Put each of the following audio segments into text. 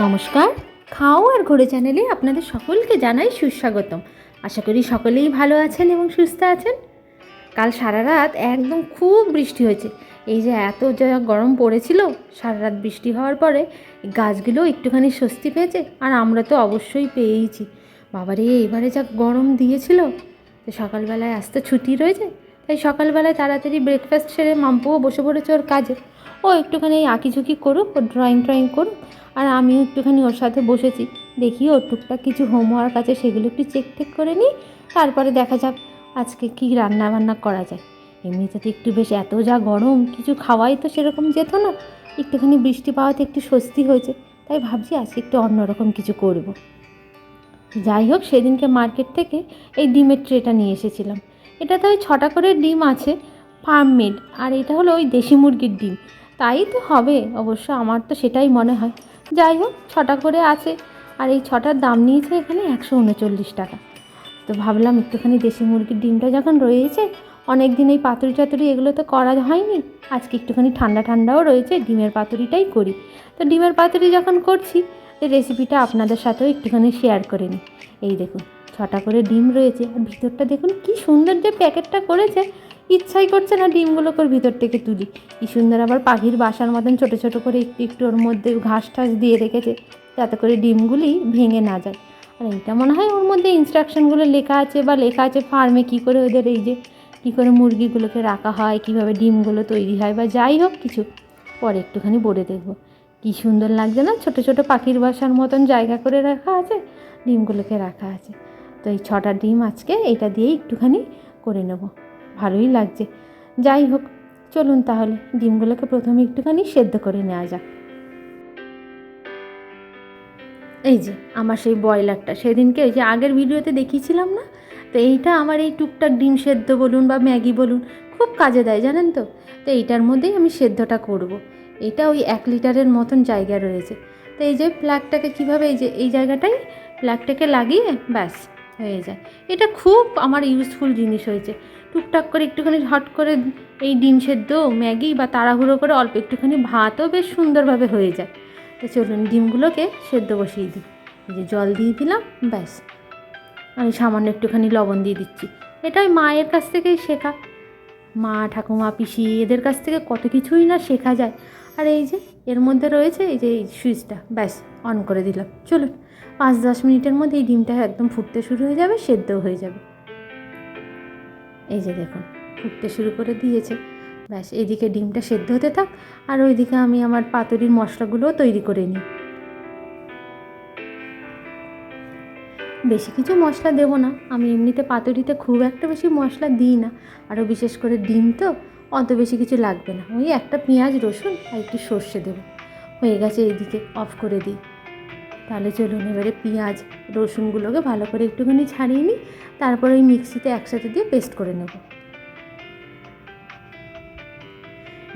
নমস্কার। খাও আর ঘোরে চ্যানেলে আপনাদের সকলকে জানাই সুস্বাগতম। আশা করি সকলেই ভালো আছেন এবং সুস্থ আছেন। কাল সারা রাত একদম খুব বৃষ্টি হয়েছে। এই যে এত যা গরম পড়েছিল সারা রাত বৃষ্টি হওয়ার পরে গাছগুলো একটুখানি স্বস্তি পেয়েছে আর আমরা তো অবশ্যই পেয়েইছি। বাবারে, এবারে যা গরম দিয়েছিল, তো সকালবেলায় আসতে ছুটি রয়েছে, তাই সকালবেলায় তাড়াতাড়ি ব্রেকফাস্ট সেরে মাম্পুও বসে পড়েছে ওর কাজে। ও একটুখানি আঁকিঝুঁকি করুক, ও ড্রয়িং ট্রয়িং করুক, আর আমিও একটুখানি ওর সাথে বসেছি। দেখি ওর টুকটাক কিছু হোমওয়ার্ক আছে, সেগুলো একটু চেক টেক করে নিই, তারপরে দেখা যাক আজকে কী রান্না বান্না করা যায়। এমনিতে তো একটু বেশ, এত যা গরম, কিছু খাওয়াই তো সেরকম যেত না। একটুখানি বৃষ্টি পাওয়াতে একটু স্বস্তি হয়েছে, তাই ভাবছি আজকে একটু অন্যরকম কিছু করব। যাই হোক, সেদিনকে মার্কেট থেকে এই ডিমের ট্রেটা নিয়ে এসেছিলাম। এটাতে ওই ছটা করে ডিম আছে ফার্ম মেড আর এটা হলো ওই দেশি মুরগির ডিম। তাই তো হবে, অবশ্য আমার তো সেটাই মনে হয়। যাই হোক, ছটা করে আছে, আর এই ছটার দাম নিয়েছে এখানে একশো উনচল্লিশ টাকা। তো ভাবলাম একটুখানি দেশি মুরগির ডিমটা যখন রয়েছে, অনেক দিন এই পাতুরি টাতুরি এগুলো তো করা হয়নি, আজকে একটুখানি ঠান্ডা ঠান্ডাও রয়েছে, ডিমের পাতুরিটাই করি। তো ডিমের পাতুরি যখন করছি রেসিপিটা আপনাদের সাথেও একটুখানি শেয়ার করে নিই। এই দেখুন, ছটা করে ডিম রয়েছে, আর ভিতরটা দেখুন কি সুন্দর যে প্যাকেটটা করেছে ইচ্ছাই করছে না ডিমগুলোকে ওর ভিতর থেকে তুলি। কি সুন্দর আবার পাখির বাসার মতন ছোটো ছোটো করে একটু একটু ওর মধ্যে ঘাস টাস দিয়ে রেখেছে, যাতে করে ডিমগুলি ভেঙে না যায়। আর এইটা মনে হয় ওর মধ্যে ইনস্ট্রাকশনগুলো লেখা আছে বা লেখা আছে ফার্মে কী করে ওদের এই যে কী করে মুরগিগুলোকে রাখা হয়, কীভাবে ডিমগুলো তৈরি হয় বা যাই হোক কিছু। পরে একটুখানি পড়ে দেখব। কী সুন্দর লাগছে না? ছোটো ছোটো পাখির বাসার মতন জায়গা করে রাখা আছে, ডিমগুলোকে রাখা আছে। তো এই ছটা ডিম আজকে এটা দিয়েই একটুখানি করে নেব। ভালোই লাগছে। যাই হোক, চলুন তাহলে, ডিমগুলোকে প্রথমে একটুখানি সেদ্ধ করে নেওয়া যাক। এই যে, আমার সেই ব্রয়লারটা। সেদিনকে ওই যে আগের ভিডিওতে দেখিয়েছিলাম না? তো এইটা আমার এই টুকটাক ডিম সেদ্ধ বলুন বা ম্যাগি বলুন, খুব কাজে দেয়, জানেন তো? তো এইটার মধ্যেই আমি সেদ্ধটা করব। এটা ওই এক লিটারের মতন জায়গা রয়েছে। তো এই যে প্লাগটাকে কীভাবে, এই যে, এই জায়গাটাই প্লাগটাকে লাগিয়ে, ব্যাস। হয়ে যায়। এটা খুব আমার ইউজফুল জিনিস হয়েছে। টুকটাক করে একটুখানি হট করে এই ডিম সেদ্ধ, ম্যাগি বা তাড়াহুড়ো করে অল্প একটুখানি ভাতও বেশ সুন্দরভাবে হয়ে যায়। তো চলুন ডিমগুলোকে সেদ্ধ বসিয়ে দিই। এই যে জল দিয়ে দিলাম, ব্যাস। আমি সামান্য একটুখানি লবণ দিয়ে দিচ্ছি। এটাই মায়ের কাছ থেকেই শেখা। মা, ঠাকুমা, পিসি এদের কাছ থেকে কত কিছুই না শেখা যায়। আর এই যে এর মধ্যে রয়েছে এই যে এই সুইচটা, ব্যাস, অন করে দিলাম। চলুন। পাঁচ দশ মিনিটের মধ্যে এই ডিমটা একদম ফুটতে শুরু হয়ে যাবে, সেদ্ধও হয়ে যাবে। এই যে দেখুন, ফুটতে শুরু করে দিয়েছে। ব্যাস, এদিকে ডিমটা সেদ্ধ হতে থাক, আর ওইদিকে আমি আমার পাতুরির মশলাগুলোও তৈরি করে নিই। বেশি কিছু মশলা দেবো না, আমি এমনিতে পাতুরিতে খুব একটা বেশি মশলা দিই না, আরও বিশেষ করে ডিম তো অত বেশি কিছু লাগবে না। ওই একটা পেঁয়াজ, রসুন আর একটু সর্ষে দেবো। হয়ে গেছে এইদিকে অফ করে দিই। তাহলে চলুন এবারে পেঁয়াজ, রসুনগুলোকে ভালো করে একটুখানি ছাড়িয়ে নিই, তারপরে ওই মিক্সিতে একসাথে দিয়ে পেস্ট করে নেব।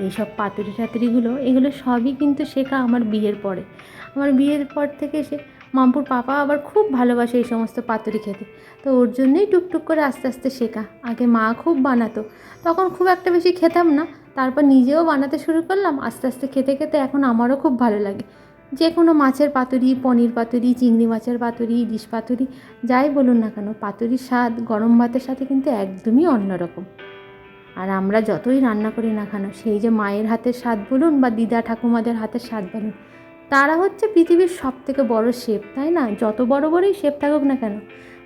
এইসব পাতুরি টাতুরিগুলো, এগুলো সবই কিন্তু শেখা আমার বিয়ের পরে। আমার বিয়ের পর থেকে সে, মামপুর পাপা আবার খুব ভালোবাসে এই সমস্ত পাতুরি খেতে। তো ওর জন্যই টুকটুক করে আস্তে আস্তে শেখা। আগে মা খুব বানাতো, তখন খুব একটা বেশি খেতাম না, তারপর নিজেও বানাতে শুরু করলাম, আস্তে আস্তে খেতে খেতে এখন আমারও খুব ভালো লাগে। যে কোনো মাছের পাতুরি, পনির পাতুরি, চিংড়ি মাছের পাতুরি, ইলিশ পাতুরি, যাই বলুন না কেন, পাতুরির স্বাদ গরম ভাতের সাথে কিন্তু একদমই অন্যরকম। আর আমরা যতই রান্না করি না কেন, সেই যে মায়ের হাতের স্বাদ বলুন বা দিদা ঠাকুমাদের হাতের স্বাদ বলুন, তারা হচ্ছে পৃথিবীর সব থেকে বড় শেপ তাই না? যত বড় বড়ই শেপ থাকুক না কেন,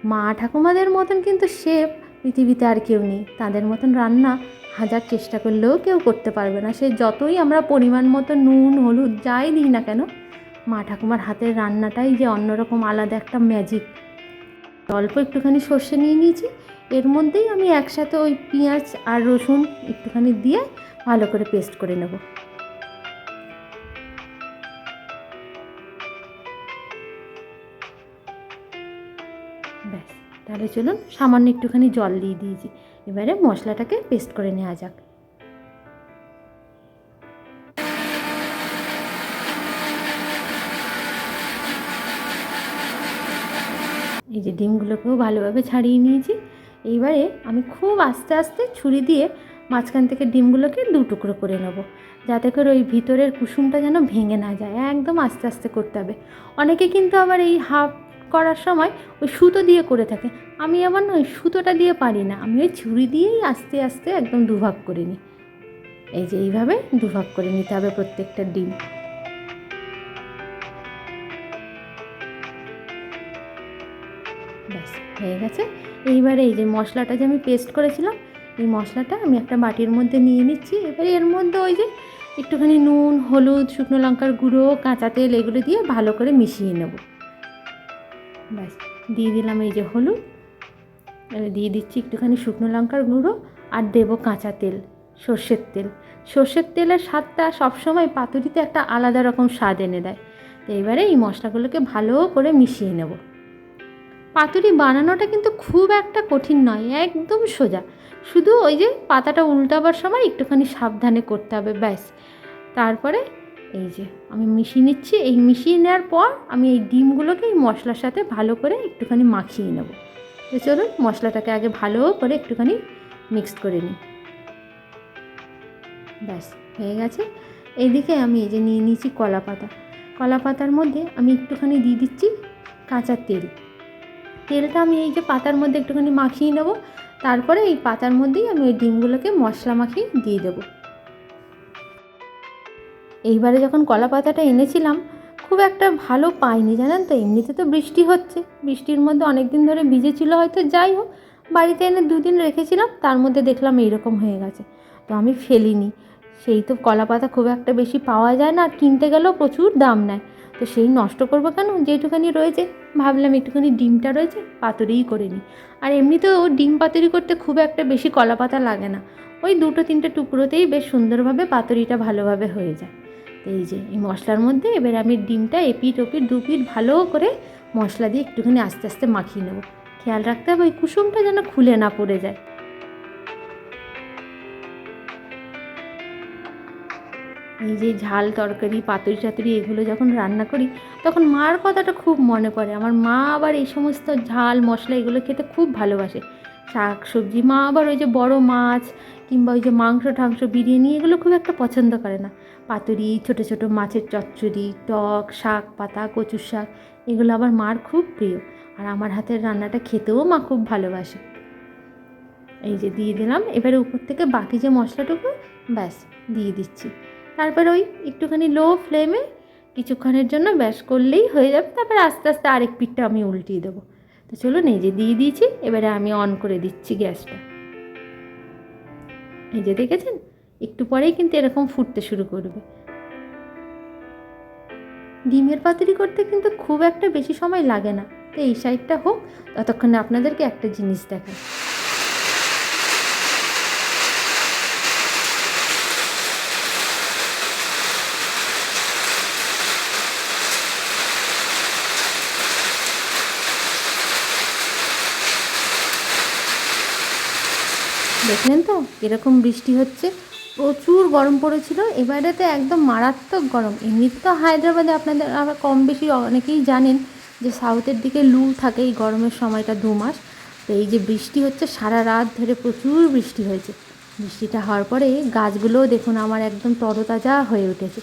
মা ঠাকুমাদের মতন কিন্তু শেপ পৃথিবীতে আর কেউ নেই। তাদের মতন রান্না হাজার চেষ্টা করলেও কেউ করতে পারবে না। সে যতই আমরা পরিমাণ মতো নুন, হলুদ যাই দিই না কেন মা ঠাকুমার হাতের রান্নাটাই যে অন্যরকম আলাদা একটা ম্যাজিক অল্প একটুখানি সর্ষে নিয়ে নিয়েছি, এর মধ্যেই আমি একসাথে ওই পেঁয়াজ আর রসুন একটুখানি দিয়ে ভালো করে পেস্ট করে নেব। ব্যাস, তাহলে চলুন সামান্য একটুখানি জল দিয়ে দিয়েছি। এবারে মশলাটাকে পেস্ট করে নেওয়া যাক। এই যে ডিমগুলোকেও ভালোভাবে ছাড়িয়ে নিয়েছি। এইবারে আমি খুব আস্তে আস্তে ছুরি দিয়ে মাঝখান থেকে ডিমগুলোকে দু টুকরো করে নেব। যাতে করে ওই ভিতরের কুসুমটা যেন ভেঙে না যায়। একদম আস্তে আস্তে করতে হবে। অনেকে কিন্তু আবার এই হাফ করার সময় ওই সুতো দিয়ে করে থাকে। আমি আবার না ওই সুতোটা দিয়ে পারি না। আমি ওই ছুরি দিয়েই আস্তে আস্তে একদম দুভাগ করে নিই। এই যে এইভাবে দুভাগ করে নিতে হবে প্রত্যেকটা ডিম। হয়ে গেছে। এইবারে এই যে মশলাটা যে আমি পেস্ট করেছিলাম, এই মশলাটা আমি একটা বাটির মধ্যে নিয়ে নিচ্ছি। এবারে এর মধ্যে ওই যে একটুখানি নুন, হলুদ, শুকনো লঙ্কার গুঁড়ো, কাঁচা তেল এগুলো দিয়ে ভালো করে মিশিয়ে নেব। ব্যাস, দিয়ে দিলাম এই যে হলুদ। দিয়ে দিচ্ছি একটুখানি শুকনো লঙ্কার গুঁড়ো আর দেবো কাঁচা তেল, সর্ষের তেল। সর্ষের তেলের স্বাদটা সবসময় পাতুরিতে একটা আলাদা রকম স্বাদ এনে দেয়। তো এবারে এই মশলাগুলোকে ভালো করে মিশিয়ে নেব। পাতুরি বানানোটা কিন্তু খুব একটা কঠিন নয়, একদম সোজা। শুধু ওই যে পাতাটা উল্টাবার সময় একটুখানি সাবধানে করতে হবে, ব্যাস। তারপরে এই যে আমি মিশিয়ে নিচ্ছি, এই মিশিয়ে নেওয়ার পর আমি এই ডিমগুলোকে এই মশলার সাথে ভালো করে একটুখানি মাখিয়ে নেব। তো চলুন মশলাটাকে আগে ভালো করে একটুখানি মিক্সড করে নিই। ব্যাস, হয়ে গেছে। এইদিকে আমি এই যে নিয়ে নিয়েছি কলা পাতা কলা পাতার মধ্যে আমি একটুখানি দিয়ে দিচ্ছি কাঁচা তেল। তেলটা আমি এই যে পাতার মধ্যে একটুখানি মাখিয়ে নেব। তারপরে এই পাতার মধ্যেই আমি ওই ডিমগুলোকে মশলা মাখিয়ে দিয়ে দেবো। এইবারে যখন কলা পাতাটা এনেছিলাম, খুব একটা ভালো পাইনি, জানেন তো? এমনিতে তো বৃষ্টি হচ্ছে। বৃষ্টির মধ্যে অনেক দিন ধরে ভিজেছিল হয়তো, যাই হোক, বাড়িতে এনে দুদিন রেখেছিলাম, তার মধ্যে দেখলাম এইরকম হয়ে গেছে। তো আমি ফেলিনি। সেই তো কলা পাতা খুব একটা বেশি পাওয়া যায় না, আর কিনতে গেলেও প্রচুর দাম নেয়। তো সেই নষ্ট করব কেন? যেটুখানি রয়েছে, ভাবলাম একটুখানি ডিমটা রয়েছে, পাতুরিই করে নিই। আর এমনিতেও ডিম পাতুরি করতে খুব একটা বেশি কলা পাতা লাগে না। ওই দুটো তিনটে টুকরোতেই বেশ সুন্দরভাবে পাতুরিটা ভালোভাবে হয়ে যায়। এই যে, এই মশলার মধ্যে এবার আমি ডিমটা এপিট ওপিট দু পিট ভালো করে মশলা দিয়ে একটুখানি আস্তে আস্তে মাখিয়ে নেব। খেয়াল রাখতে হবে ওই কুসুমটা যেন খুলে না পড়ে যায়। এই যে ঝাল, তরকারি, পাতুরি টাতুরি এগুলো যখন রান্না করি, তখন মার কথাটা খুব মনে পড়ে। আমার মা আবার এই সমস্ত ঝাল, মশলা এগুলো খেতে খুব ভালোবাসে। শাক সবজি মা আবার ওই যে বড় মাছ কিংবা ওই যে মাংস টাংস বিরিয়ানি এগুলো খুব একটা পছন্দ করে না। পাতুরি, ছোটো ছোটো মাছের চচ্চড়ি, টক, শাক পাতা, কচুর শাক এগুলো আবার মার খুব প্রিয়। আর আমার হাতের রান্নাটা খেতেও মা খুব ভালোবাসে। এই যে দিয়ে দিলাম, এবারে উপর থেকে বাকি যে মশলাটুকু, ব্যাস, দিয়ে দিচ্ছি। তারপর ওই একটুখানি লো ফ্লেমে কিছুক্ষণের জন্য ব্যাস করলেই হয়ে যাবে। তারপর আস্তে আস্তে আরেক পিঠটা আমি উল্টিয়ে দেবো। তো চলুন এই যে দিয়ে দিয়েছি, এবারে আমি অন করে দিচ্ছি গ্যাসটা। এই যে দেখেছেন? একটু পরেই কিন্তু এরকম ফুটতে শুরু করবে। ডিমের পাতুরি করতে কিন্তু খুব একটা বেশি সময় লাগে না। তো এই সাইডটা হোক, ততক্ষণে আপনাদেরকে একটা জিনিস দেখায় দেখলেন তো? এরকম বৃষ্টি হচ্ছে। প্রচুর গরম পড়েছিল। এবারে তো একদম মারাত্মক গরম। এমনিতে তো হায়দ্রাবাদে আপনাদের আবার কম বেশি অনেকেই জানেন যে সাউথের দিকে লু থাকে এই গরমের সময়টা দু মাস। তো এই যে বৃষ্টি হচ্ছে, সারা রাত ধরে প্রচুর বৃষ্টি হয়েছে। বৃষ্টিটা হওয়ার পরে গাছগুলোও দেখুন আমার একদম তরতাজা হয়ে উঠেছে।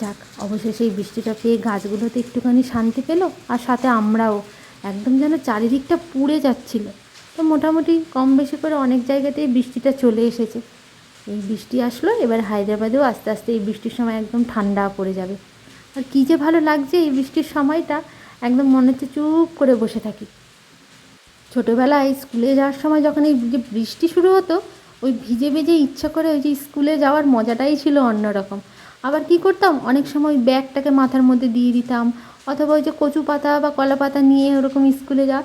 যাক, অবশেষে এই বৃষ্টিটা পেয়ে গাছগুলোতে একটুখানি শান্তি পেল। আর সাথে আমরাও। একদম যেন চারিদিকটা পুড়ে যাচ্ছিল। তো মোটামুটি কম বেশি করে অনেক জায়গাতেই বৃষ্টিটা চলে এসেছে। এই বৃষ্টি আসলো, এবার হায়দ্রাবাদেও আস্তে আস্তে এই বৃষ্টির সময় একদম ঠান্ডা পড়ে যাবে। আর কী যে ভালো লাগছে এই বৃষ্টির সময়টা, একদম মনে হচ্ছে চুপ করে বসে থাকি। ছোটোবেলায় স্কুলে যাওয়ার সময় যখন এই যে বৃষ্টি শুরু হতো, ওই ভিজে ভিজে ইচ্ছা করে ওই যে স্কুলে যাওয়ার মজাটাই ছিল অন্যরকম। আবার কি করতাম, অনেক সময় ব্যাগটাকে মাথার মধ্যে দিয়ে দিতাম, অথবা ওই যে কচু পাতা বা কলা পাতা নিয়ে ওরকম স্কুলে যাওয়া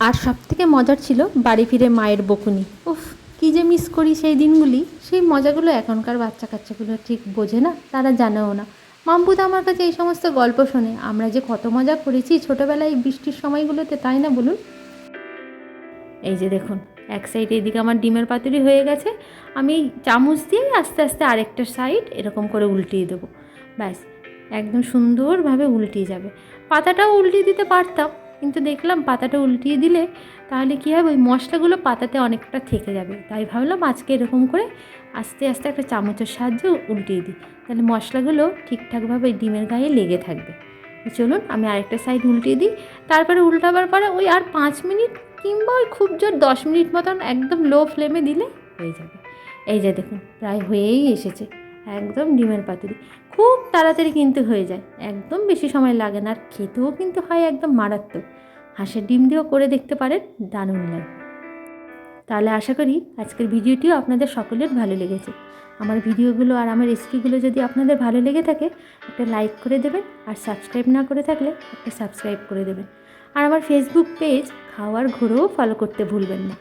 আর সব থেকে মজার ছিল বাড়ি ফিরে মায়ের বকুনি। উফ, কী যে মিস করি সেই দিনগুলি। সেই মজাগুলো এখনকার বাচ্চা কাচ্চাগুলো ঠিক বোঝে না, তারা জানেও না। মাম্পুদা আমার কাছে এই সমস্ত গল্প শোনে। আমরা যে কত মজা করেছি ছোটোবেলায় এই বৃষ্টির সময়গুলোতে, তাই না বলুন? এই যে দেখুন, এক সাইড এদিকে আমার ডিমের পাতুরি হয়ে গেছে। আমি চামচ দিয়ে আস্তে আস্তে আরেকটা সাইড এরকম করে উল্টিয়ে দেবো। ব্যাস, একদম সুন্দরভাবে উল্টিয়ে যাবে। পাতাটাও উল্টিয়ে দিতে পারতাম। কিন্তু দেখলাম পাতাটা উল্টিয়ে দিলে তাহলে কী হবে? ওই মশলাগুলো পাতাতে অনেকটা থেকে যাবে। তাই ভাবলাম আজকে এরকম করে আস্তে আস্তে একটা চামচের সাহায্যে উল্টিয়ে দিই। তাহলে মশলাগুলো ঠিকঠাকভাবে ডিমের গায়ে লেগে থাকবে। চলুন আমি আরেকটা সাইড উল্টিয়ে দিই। তারপরে উল্টাবার পরে ওই আর পাঁচ মিনিট কিংবা ওই খুব জোর দশ মিনিট মতন একদম লো ফ্লেমে দিলে হয়ে যাবে। এই যে দেখুন, প্রায় হয়েই এসেছে। একদম ডিমের পাতুরি। খুব তাড়াতাড়ি কিন্তু হয়ে যায়। একদম বেশি সময় লাগে না, আর খেতেও কিন্তু হয় একদম মারাত্মক। হাঁসের ডিম দিয়েও করে দেখতে পারেন, দারুণ লাগে। তাহলে আশা করি আজকের ভিডিওটিও আপনাদের সকলের ভালো লেগেছে। আমার ভিডিওগুলো আর আমার রেসিপিগুলো যদি আপনাদের ভালো লেগে থাকে, একটা লাইক করে দেবেন, আর সাবস্ক্রাইব না করে থাকলে একটা সাবস্ক্রাইব করে দেবেন। আর আমার ফেসবুক পেজ খাওয়ার ঘোরেও ফলো করতে ভুলবেন না।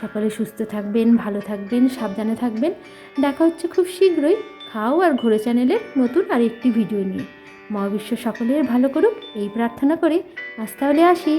সকলে সুস্থ থাকবেন, ভালো থাকবেন, সাবধানে থাকবেন। দেখা হচ্ছে খুব শীঘ্রই। খাও আর ঘোরে চ্যানেলের নতুন আরেকটি ভিডিও নিয়ে। মহাবিশ্ব সকলের ভালো করুক, এই প্রার্থনা করে। আজ তাহলে আসি।